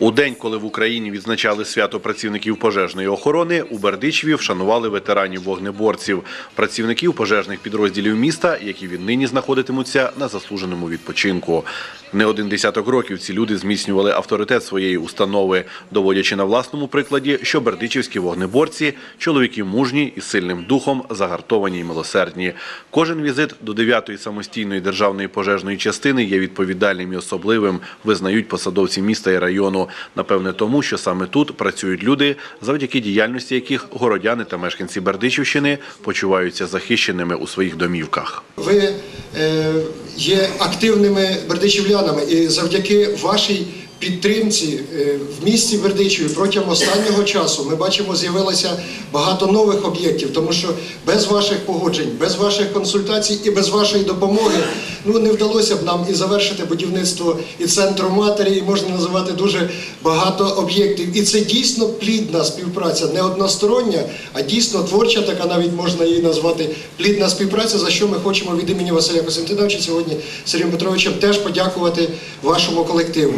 У день, коли в Україні відзначали свято працівників пожежної охорони, у Бердичеві вшанували ветеранів вогнеборців, працівників пожежних підрозділів міста, які віднині знаходитимуться на заслуженому відпочинку. Не один десяток років ці люди зміцнювали авторитет своєї установи, доводячи на власному прикладі, що бердичівські вогнеборці чоловіки мужні і сильним духом, загартовані й милосердні. Кожен візит до 9-ї самостійної державної пожежної частини є відповідальним і особливим, визнають посадовці міста і району. Напевне, тому що саме тут працюють люди, завдяки діяльності яких городяни та мешканці Бердичівщини почуваються захищеними у своїх домівках. Ви е, є активними бердичівлянами, і завдяки вашій підтримці е, в місті Бердичеві протягом останнього часу ми бачимо, з'явилося багато нових об'єктів, тому що без ваших погоджень, без ваших консультацій і без вашої допомоги ну не вдалося б нам і завершити будівництво і центру матері, і можна називати дуже багато об'єктів. І це дійсно плідна співпраця, не одностороння, а дійсно творча, така навіть можна її назвати плідна співпраця, за що ми хочемо від імені Василя Костянтиновича сьогодні Сергієм Петровичем теж подякувати вашому колективу.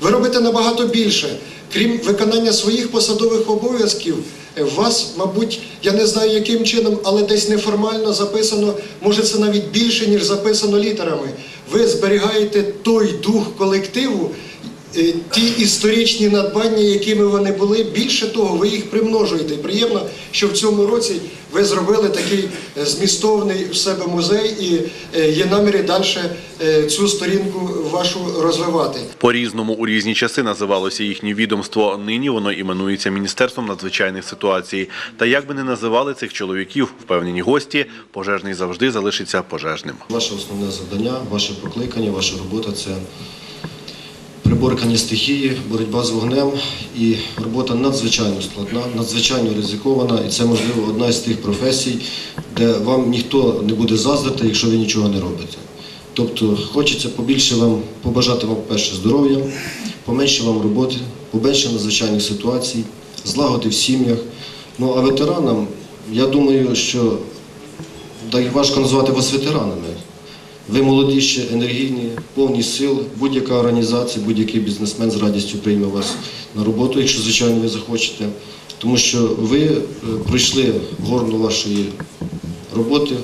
Ви робите набагато більше. Крім виконання своїх посадових обов'язків, е, вас, мабуть, я не знаю яким чином, але десь неформально записано, може це навіть більше, ніж записано літерами. Ви зберігаєте той дух колективу, ті історичні надбання, якими вони були. Більше того, ви їх примножуєте. Приємно, що в цьому році ви зробили такий е, змістовний в себе музей і е, є наміри далі е, цю сторінку вашу розвивати. По-різному у різні часи називалося їхнє відомство. Нині воно іменується Міністерством надзвичайних ситуацій. Та як би не називали цих чоловіків, впевнені гості, пожежний завжди залишиться пожежним. Ваше основне завдання, ваше покликання, ваша робота це приборкання стихії, боротьба з вогнем і робота надзвичайно складна, надзвичайно ризикована. І це, можливо, одна з тих професій, де вам ніхто не буде заздрити, якщо ви нічого не робите. Тобто хочеться побільше вам побажати вам перше здоров'я, поменше вам роботи, поменше надзвичайних ситуацій, злагоди в сім'ях. Ну а ветеранам, я думаю, що так важко назвати вас ветеранами. Ви молоді ще енергійні, повні сил. Будь-яка організація, будь-який бізнесмен з радістю прийме вас на роботу, якщо, звичайно, ви захочете. Тому що ви прийшли пройшли горну вашої роботи,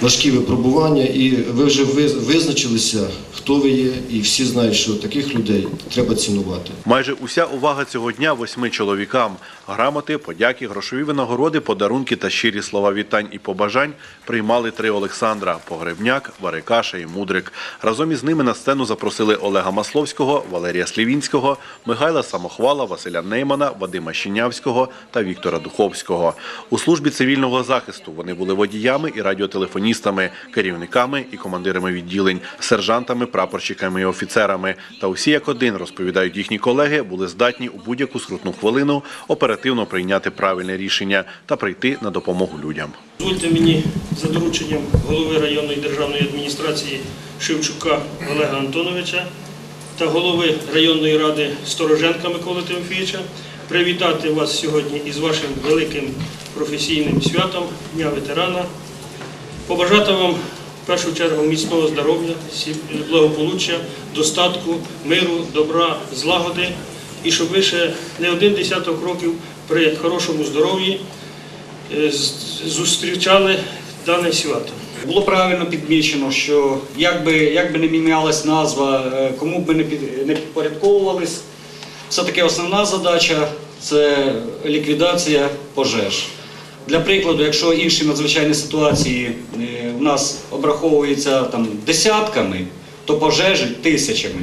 важкі випробування, і ви вже визначилися, хто ви є, і всі знають, що таких людей треба цінувати. Майже уся увага цього дня восьми чоловікам. Грамоти, подяки, грошові винагороди, подарунки та щирі слова вітань і побажань приймали три Олександра – Погребняк, Варикаша і Мудрик. Разом із ними на сцену запросили Олега Масловського, Валерія Слівінського, Михайла Самохвала, Василя Неймана, Вадима Щенявського та Віктора Духовського. У службі цивільного захисту вони були водіями і радіотелефоністами, керівниками і командирами відділень, сержантами, прапорщиками і офіцерами. Та усі як один, розповідають їхні колеги, були здатні у будь-яку скрутну хвилину оперативно прийняти правильне рішення та прийти на допомогу людям. Дозвольте мені за дорученням голови районної державної адміністрації Шевчука Олега Антоновича та голови районної ради Стороженка Миколи Тимофійовича привітати вас сьогодні із вашим великим професійним святом Дня ветерана. Побажати вам в першу чергу міцного здоров'я, благополуччя, достатку, миру, добра, злагоди і щоб ви ще не один десяток років при хорошому здоров'ї е, зустрічали дане свято. Було правильно підмічено, що як би, як би не мінялась назва, е, кому б ми не, під, не підпорядковувались, все-таки основна задача це ліквідація пожеж. Для прикладу, якщо інші надзвичайні ситуації у нас обраховуються там, десятками, то пожежі тисячами.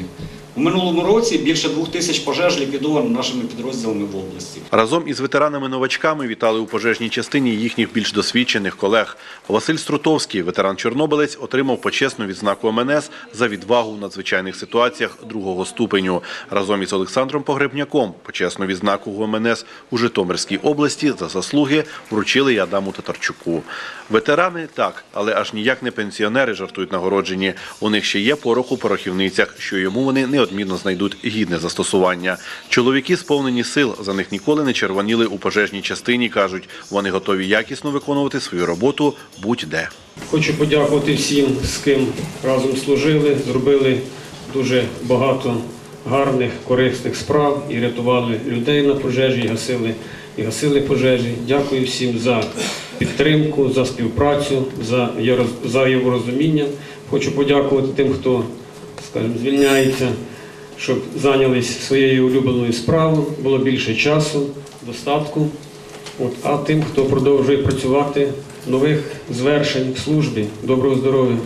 У минулому році більше двох тисяч пожеж ліквідовано нашими підрозділами в області. Разом із ветеранами-новачками вітали у пожежній частині їхніх більш досвідчених колег. Василь Струтовський, ветеран-чорнобилець, отримав почесну відзнаку МНС за відвагу в надзвичайних ситуаціях другого ступеню. Разом із Олександром Погребняком почесну відзнаку в МНС у Житомирській області за заслуги вручили й Адаму Татарчуку. Ветерани так, але аж ніяк не пенсіонери жартують нагороджені. У них ще є порох у порохівницях, що йому вони неодмінно знайдуть гідне застосування. Чоловіки сповнені сил, за них ніколи не червоніли у пожежній частині. кажуть, вони готові якісно виконувати свою роботу будь-де. Хочу подякувати всім, з ким разом служили, зробили дуже багато гарних, корисних справ і рятували людей на пожежі, і гасили, і гасили пожежі. Дякую всім за підтримку, за співпрацю, за, за його розуміння. Хочу подякувати тим, хто, скажімо, звільняється, щоб зайнялись своєю улюбленою справою, було більше часу, достатку. От, а тим, хто продовжує працювати, нових звершень в службі, доброго здоров'я.